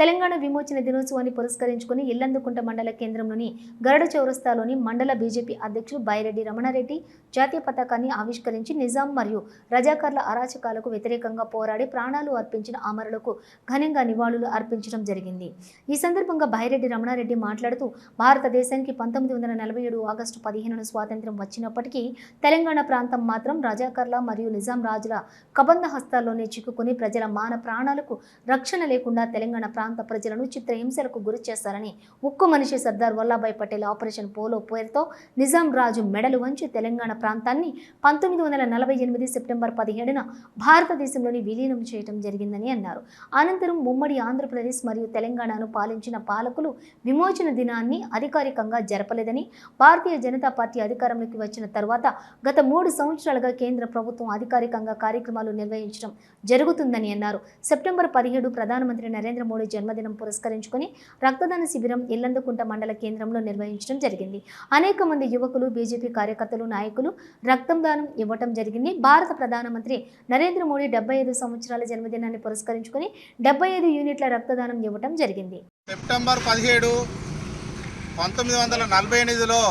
తెలంగాణ విమోచన దినోత్సవాన్ని పురస్కరించుకుని ఇల్లందుకుంట మండల కేంద్రంలోని గరడ చౌరస్తాలోని మండల బీజేపీ అధ్యక్షుడు బైరెడ్డి రమణారెడ్డి జాతీయ పతాకాన్ని ఆవిష్కరించి నిజాం మరియు రజాకార్ల అరాచకాలకు వ్యతిరేకంగా పోరాడి ప్రాణాలు అర్పించిన అమరులకు ఘనంగా నివాళులు అర్పించడం జరిగింది. ఈ సందర్భంగా బైరెడ్డి రమణారెడ్డి మాట్లాడుతూ భారతదేశానికి పంతొమ్మిది వందల నలభై ఏడు ఆగస్టు పదిహేనున స్వాతంత్ర్యం వచ్చినప్పటికీ తెలంగాణ ప్రాంతం మాత్రం రజాకర్ల మరియు నిజాం రాజుల కబంధ హస్తాల్లోనే చిక్కుకుని ప్రజల మాన ప్రాణాలకు రక్షణ లేకుండా తెలంగాణ ప్రాంతం ప్రజలను చిత్రహింసలకు గురి చేస్తారని ఉక్కు మనిషి సర్దార్ వల్లభాయ్ పటేల్ ఆపరేషన్ పోలో పేరుతో నిజాం రాజు మెడలు వంచి తెలంగాణ ప్రాంతాన్ని పంతొమ్మిది వందల నలభై ఎనిమిది సెప్టెంబర్ పదిహేడున భారతదేశంలోని విలీనం చేయడం జరిగిందని అన్నారు. అనంతరం ఉమ్మడి ఆంధ్రప్రదేశ్ మరియు తెలంగాణను పాలించిన పాలకులు విమోచన దినాన్ని అధికారికంగా జరపలేదని భారతీయ జనతా పార్టీ అధికారంలోకి వచ్చిన తర్వాత గత మూడు సంవత్సరాలుగా కేంద్ర ప్రభుత్వం అధికారికంగా కార్యక్రమాలు నిర్వహించడం జరుగుతుందని అన్నారు. సెప్టెంబర్ పదిహేడు ప్రధానమంత్రి నరేంద్ర మోడీ జన్మదినం పురస్కరించుకొని రక్తదాన శిబిరం ఇల్లందుకుంట మండల కేంద్రంలో నిర్వహించడం జరిగింది. అనేక మంది యువకులు బీజేపీ కార్యకర్తలు నాయకులు రక్తం దానం ఇవ్వటం జరిగింది. భారత ప్రధానమంత్రి నరేంద్ర మోడీ డెబ్బై ఐదు సంవత్సరాల జన్మదినాన్ని పురస్కరించుకొని డెబ్బై ఐదు యూనిట్ల రక్తదానం ఇవ్వటం జరిగింది. సెప్టెంబర్ పదిహేడు పంతొమ్మిది వందల నలభై ఎనిమిదిలో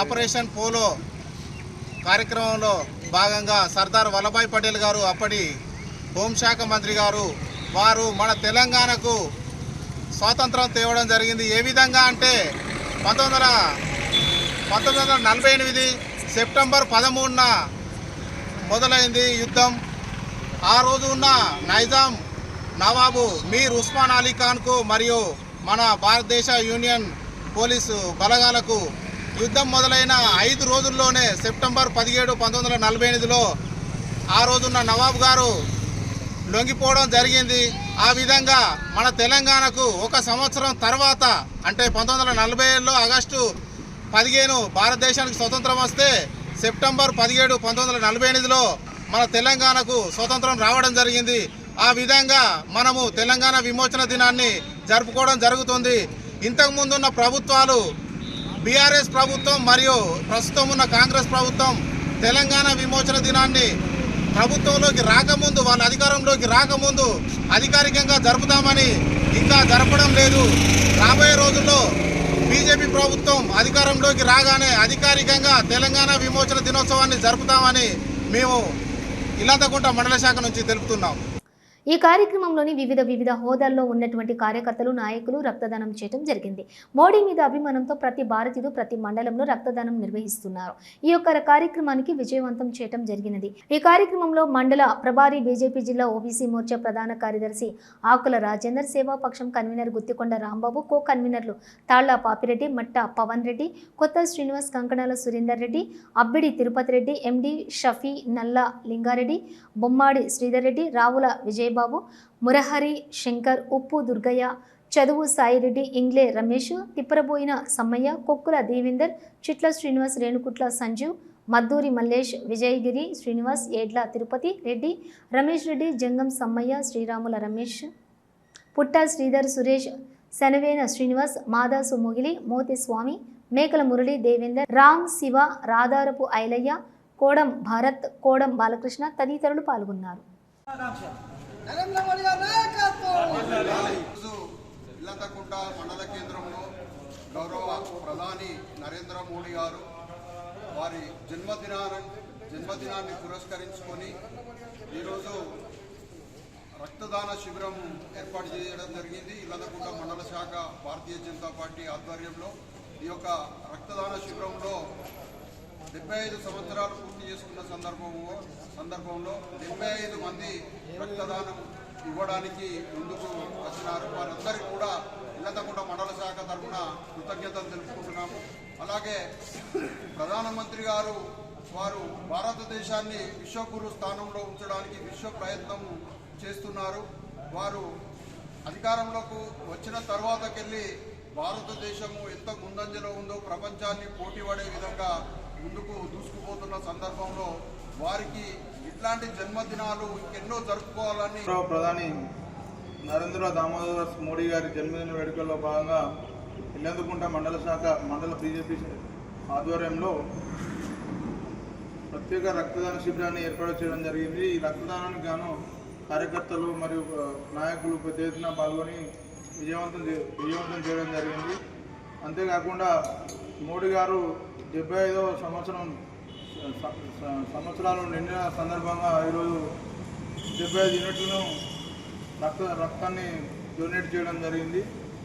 ఆపరేషన్ పోలో కార్యక్రమంలో భాగంగా సర్దార్ వల్లభాయ్ పటేల్ గారు అప్పటి హోంశాఖ మంత్రి గారు వారు మన తెలంగాణకు స్వాతంత్రం తేవడం జరిగింది. ఏ విధంగా అంటే పంతొమ్మిది వందల పంతొమ్మిది వందల నలభై ఎనిమిది సెప్టెంబర్ పదమూడున మొదలైంది యుద్ధం. ఆ రోజు ఉన్న నైజాం నవాబు మీర్ ఉస్మాన్ అలీ ఖాన్కు మరియు మన భారతదేశ యూనియన్ పోలీసు బలగాలకు యుద్ధం మొదలైన ఐదు రోజుల్లోనే సెప్టెంబర్ పదిహేడు పంతొమ్మిది వందల నలభై ఎనిమిదిలో ఆ రోజున్న నవాబు గారు లొంగిపోవడం జరిగింది. ఆ విధంగా మన తెలంగాణకు ఒక సంవత్సరం తర్వాత అంటే పంతొమ్మిది వందల నలభై ఏడులో ఆగస్టు పదిహేను భారతదేశానికి స్వతంత్రం వస్తే సెప్టెంబర్ పదిహేడు పంతొమ్మిది వందల నలభై ఎనిమిదిలో మన తెలంగాణకు స్వతంత్రం రావడం జరిగింది. ఆ విధంగా మనము తెలంగాణ విమోచన దినాన్ని జరుపుకోవడం జరుగుతుంది. ఇంతకుముందు ఉన్న ప్రభుత్వాలు బీఆర్ఎస్ ప్రభుత్వం మరియు ప్రస్తుతం ఉన్న కాంగ్రెస్ ప్రభుత్వం తెలంగాణ విమోచన దినాన్ని ప్రభుత్వంలోకి రాకముందు వాళ్ళ అధికారంలోకి రాకముందు అధికారికంగా జరుపుతామని ఇంకా జరపడం లేదు. రాబోయే రోజుల్లో బీజేపీ ప్రభుత్వం అధికారంలోకి రాగానే అధికారికంగా తెలంగాణ విమోచన దినోత్సవాన్ని జరుపుతామని మేము ఇల్లంతకుంట మండల శాఖ నుంచి తెలుపుతున్నాం. ఈ కార్యక్రమంలోని వివిధ వివిధ హోదాల్లో ఉన్నటువంటి కార్యకర్తలు నాయకులు రక్తదానం చేయడం జరిగింది. మోడీ మీద అభిమానంతో ప్రతి భారతీయుడు ప్రతి మండలంలో రక్తదానం నిర్వహిస్తున్నారు. ఈ యొక్క కార్యక్రమానికి విజయవంతం చేయడం జరిగినది. ఈ కార్యక్రమంలో మండల ప్రభారీ బీజేపీ జిల్లా ఓబీసీ మోర్చా ప్రధాన కార్యదర్శి ఆకుల రాజేందర్ సేవాపక్షం కన్వీనర్ గుత్తికొండ రాంబాబు కో కన్వీనర్లు తాళ్ళ పాపిరెడ్డి మట్ట పవన్ రెడ్డి కొత్త శ్రీనివాస్ కంకణాల సురేందర్ రెడ్డి అబ్బిడి తిరుపతి రెడ్డి ఎండి షఫీ నల్ల లింగారెడ్డి బొమ్మాడి శ్రీధర్ రెడ్డి రావుల విజయ విజయబాబు మురహరి శంకర్ ఉప్పు దుర్గయ్య చదువు సాయిరెడ్డి ఇంగ్లే రమేష్ తిప్పరబోయిన సమ్మయ్య కొక్కుల దేవేందర్ చిట్ల శ్రీనివాస్ రేణుకుట్ల సంజీవ్ మద్దూరి మల్లేష్ విజయగిరి శ్రీనివాస్ ఏడ్ల తిరుపతి రెడ్డి రమేష్ రెడ్డి జంగం సమ్మయ్య శ్రీరాముల రమేష్ పుట్ట శ్రీధర్ సురేష్ శనవేన శ్రీనివాస్ మాదాసు మొగిలి మోతి స్వామి మేకల మురళి దేవేందర్ రామ్ శివ రాధారపు ఐలయ్య కోడం భారత్ కోడం బాలకృష్ణ తదితరులు పాల్గొన్నారు. నరేంద్ర మోడీ గారి నాయకత్వం. ఇల్లంతకుంట మండల కేంద్రంలో గౌరవ ప్రధాని నరేంద్ర మోడీ గారు వారి జన్మదినాన్ని జన్మదినాన్ని పురస్కరించుకొని ఈరోజు రక్తదాన శిబిరం ఏర్పాటు చేయడం జరిగింది. ఇల్లంతకుంట మండల శాఖ భారతీయ జనతా పార్టీ ఆధ్వర్యంలో ఈ యొక్క రక్తదాన శిబిరంలో డెబ్బై ఐదు సంవత్సరాలు పూర్తి చేసుకున్న సందర్భంలో సందర్భంలో డెబ్బై ఐదు మంది రక్తదానం ఇవ్వడానికి ముందుకు వచ్చినారు. వారందరికీ కూడా ఇల్లంతకుంట మండల శాఖ తరఫున కృతజ్ఞతలు తెలుపుకుంటున్నాము. అలాగే ప్రధానమంత్రి గారు వారు భారతదేశాన్ని విశ్వగురు స్థానంలో ఉంచడానికి విశ్వ ప్రయత్నం చేస్తున్నారు. వారు అధికారంలోకి వచ్చిన తర్వాతకెళ్ళి భారతదేశము ఎంత ముందంజలో ఉందో ప్రపంచాన్ని పోటీ పడే విధంగా ముందుకు దూసుకుపోతున్న సందర్భంలో వారికి ఇట్లాంటి జన్మదినాలు ఇంకెన్నో జరుపుకోవాలని ప్రధాని నరేంద్ర దామోదర్ మోడీ గారి జన్మదిన వేడుకల్లో భాగంగా ఇల్లందుకుంట మండల శాఖ మండల బీజేపీ ఆధ్వర్యంలో ప్రత్యేక రక్తదాన శిబిరాన్ని ఏర్పాటు చేయడం జరిగింది. ఈ రక్తదానానికి గాను కార్యకర్తలు మరియు నాయకులు పెద్ద ఎత్తున పాల్గొని విజయవంతం విజయవంతం చేయడం జరిగింది. అంతేకాకుండా మోడీ గారు డెబ్బై ఐదవ సంవత్సరం సంవత్సరాలు నిండిన సందర్భంగా ఈరోజు డెబ్బై ఐదు యూనిట్లను రక్త రక్తాన్ని డొనేట్ చేయడం జరిగింది.